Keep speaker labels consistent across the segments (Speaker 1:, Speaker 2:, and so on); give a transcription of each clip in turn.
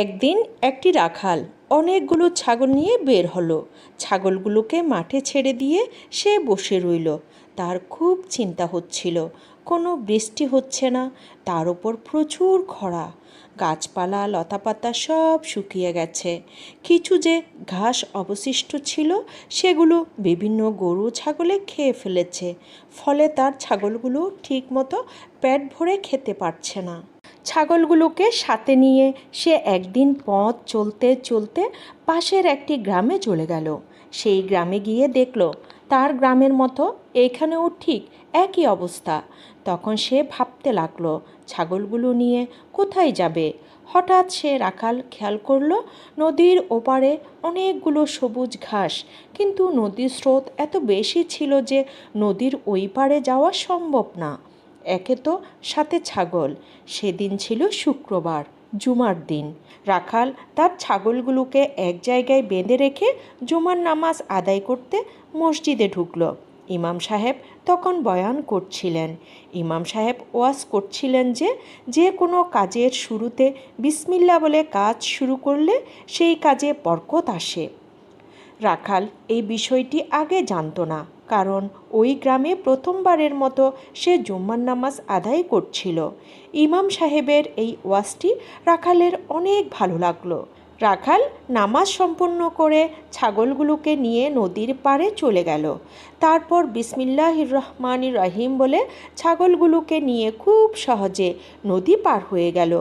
Speaker 1: একদিন একটি রাখাল অনেকগুলো ছাগল নিয়ে বের হলো। ছাগলগুলোকে মাঠে ছেড়ে দিয়ে সে বসে রইল। তার খুব চিন্তা হচ্ছিল। কোনো বৃষ্টি হচ্ছে না, তার উপর প্রচুর খরা। গাছপালা, লতাপাতা সব শুকিয়ে গেছে। কিছু যে ঘাস অবশিষ্ট ছিল, সেগুলো বিভিন্ন গরু ছাগলে খেয়ে ফেলেছে। ফলে তার ছাগলগুলো ঠিকমতো পেট ভরে খেতে পারছে না। ছাগলগুলোকে সাথে নিয়ে সে একদিন পথ চলতে চলতে পাশের একটি গ্রামে চলে গেল। সেই গ্রামে গিয়ে দেখল, তার গ্রামের মতো এখানেও ঠিক একই অবস্থা। তখন সে ভাবতে লাগল, ছাগলগুলো নিয়ে কোথায় যাবে? হঠাৎ সে রাখাল খেয়াল করল, নদীর ওপারে অনেকগুলো সবুজ ঘাস। কিন্তু নদীর স্রোত এত বেশি ছিল যে নদীর ওই পারে যাওয়া সম্ভব না। একে তো সাথে ছাগল। সেদিন ছিল শুক্রবার, জুমার দিন। রাখাল তার ছাগলগুলোকে এক জায়গায় বেঁধে রেখে জুমার নামাজ আদায় করতে মসজিদে ঢুকলো। ইমাম সাহেব তখন বয়ান করছিলেন। ইমাম সাহেব ওয়াজ করছিলেন যে যে কোনো কাজের শুরুতে বিসমিল্লা বলে কাজ শুরু করলে সেই কাজে বরকত আসে। রাখাল এই বিষয়টি আগে জানতো না। কারণ ওই গ্রামে প্রথমবারের মতো সে জুম্মার নামাজ আদায় করছিল। ইমাম সাহেবের এই ওয়াজটি রাখালের অনেক ভালো লাগল। রাখাল নামাজ সম্পন্ন করে ছাগলগুলোকে নিয়ে নদীর পাড়ে চলে গেল। তারপর বিসমিল্লাহ রহমান রহিম বলে ছাগলগুলোকে নিয়ে খুব সহজে নদী পার হয়ে গেল।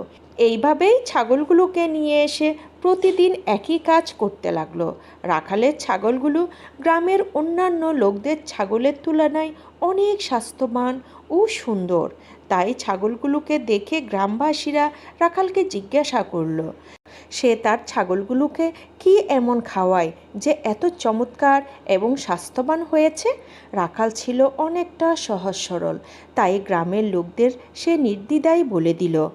Speaker 1: এইভাবেই ছাগলগুলোকে নিয়ে এসে প্রতিদিন একই কাজ করতে লাগল। রাখালের ছাগলগুলো গ্রামের অন্যান্য লোকদের ছাগলের তুলনায় অনেক স্বাস্থ্যবান ও সুন্দর। তাই ছাগলগুলোকে দেখে গ্রামবাসীরা রাখালকে জিজ্ঞাসা করল, সে তার ছাগলগুলোকে কি এমন খাওয়ায়? যে এত চমৎকার এবং স্বাস্থ্যবান হয়েছে, রাখাল ছিল অনেকটা সহজ সরল। তাই গ্রামের লোকদের সে নির্দ্বিধায় বলে দিল।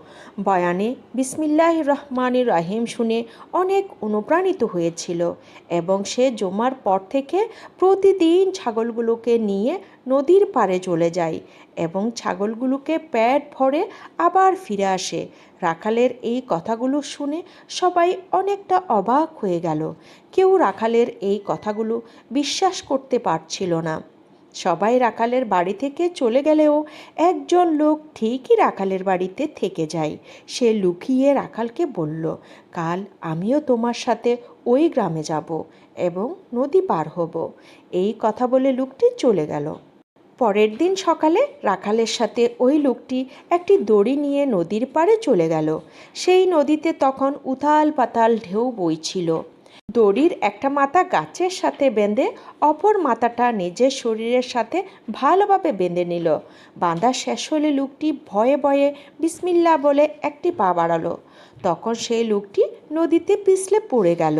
Speaker 1: বয়ানে বিসমিল্লাহ রহমান রাহিম শুনে অনেক অনুপ্রাণিত হয়েছিল এবং সে জমার পর থেকে প্রতিদিন ছাগলগুলোকে নিয়ে নদীর পাড়ে চলে যায় এবং ছাগলগুলোকে পেট ভরে আবার ফিরে আসে। রাখালের এই কথাগুলো শুনে সবাই অনেকটা অবাক হয়ে গেল কেউ রাখালের এই কথাগুলো বিশ্বাস করতে পারছিল না। সবাই রাখালের বাড়ি থেকে চলে গেলেও একজন লোক ঠিকই রাখালের বাড়িতে থেকে যায়। সে লুকিয়ে রাখালকে বলল, কাল আমিও তোমার সাথে ওই গ্রামে যাব এবং নদী পার হব। এই কথা বলে লোকটি চলে গেল। পরের দিন সকালে রাখালের সাথে ওই লোকটি একটি দড়ি নিয়ে নদীর পাড়ে চলে গেল। সেই নদীতে তখন উথাল পাতাল ঢেউ বইছিল। দড়ির একটা মাথা গাছের সাথে বেঁধে অপর মাথাটা নিজের শরীরের সাথে ভালোভাবে বেঁধে নিল। বাঁধা শেষ হলে লোকটি ভয়ে ভয়ে বিসমিল্লা বলে একটি পা বাড়ালো। তখন সেই লোকটি নদীতে পিছলে পড়ে গেল।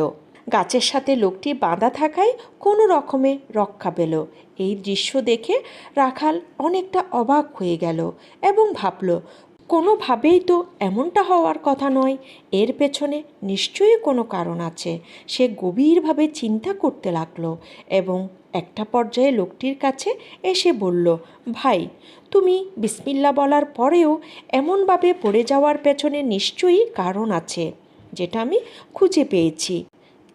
Speaker 1: গাছের সাথে লোকটি বাঁধা থাকায় কোনো রকমে রক্ষা পেল। এই দৃশ্য দেখে রাখাল অনেকটা অবাক হয়ে গেল এবং ভাবল কোনোভাবেই তো এমনটা হওয়ার কথা নয়। এর পেছনে নিশ্চয়ই কোনো কারণ আছে। সে গভীরভাবে চিন্তা করতে লাগল এবং একটা পর্যায়ে লোকটির কাছে এসে বলল, ভাই, তুমি বিসমিল্লা বলার পরেও এমনভাবে পড়ে যাওয়ার পেছনে নিশ্চয়ই কারণ আছে, যেটা আমি খুঁজে পেয়েছি।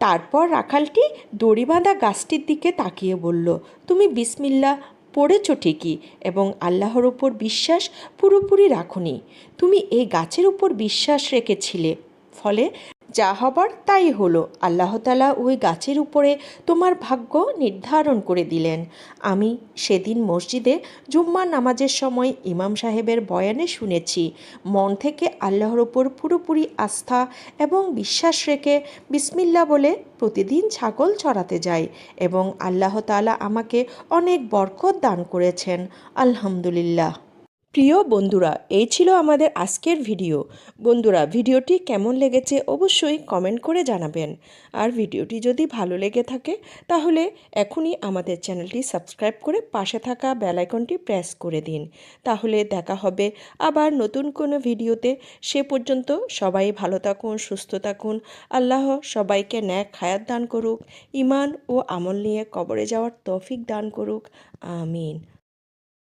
Speaker 1: তারপর রাখালটি দড়ি বাঁধা গাছটির দিকে তাকিয়ে বলল, তুমি বিসমিল্লা পড়েছ ঠিকই এবং আল্লাহর ওপর বিশ্বাস পুরোপুরি রাখুনি। তুমি এই গাছের উপর বিশ্বাস রেখেছিলে। ফলে যা হবার তাই হলো। আল্লাহ তালা ওই গাছের উপরে তোমার ভাগ্য নির্ধারণ করে দিলেন। আমি সেদিন মসজিদে জুম্মা নামাজের সময় ইমাম সাহেবের বয়ানে শুনেছি, মন থেকে আল্লাহর ওপর পুরোপুরি আস্থা এবং বিশ্বাস রেখে বিসমিল্লা বলে প্রতিদিন ছাগল চড়াতে যাই এবং আল্লাহ তালা আমাকে অনেক বরকত দান করেছেন। আলহামদুলিল্লাহ। প্রিয় বন্ধুরা, এই ছিল আমাদের আজকের ভিডিও। বন্ধুরা, ভিডিওটি কেমন লেগেছে অবশ্যই কমেন্ট করে জানাবেন। আর ভিডিওটি যদি ভালো লেগে থাকে, তাহলে এখনই আমাদের চ্যানেলটি সাবস্ক্রাইব করে পাশে থাকা বেল আইকনটি প্রেস করে দিন। তাহলে দেখা হবে আবার নতুন কোনো ভিডিওতে। সে পর্যন্ত সবাই ভালো থাকুন, সুস্থ থাকুন। আল্লাহ সবাইকে ন্যাক হায়াত দান করুক ইমান ও আমল নিয়ে কবরে যাওয়ার তৌফিক দান করুক। আমিন।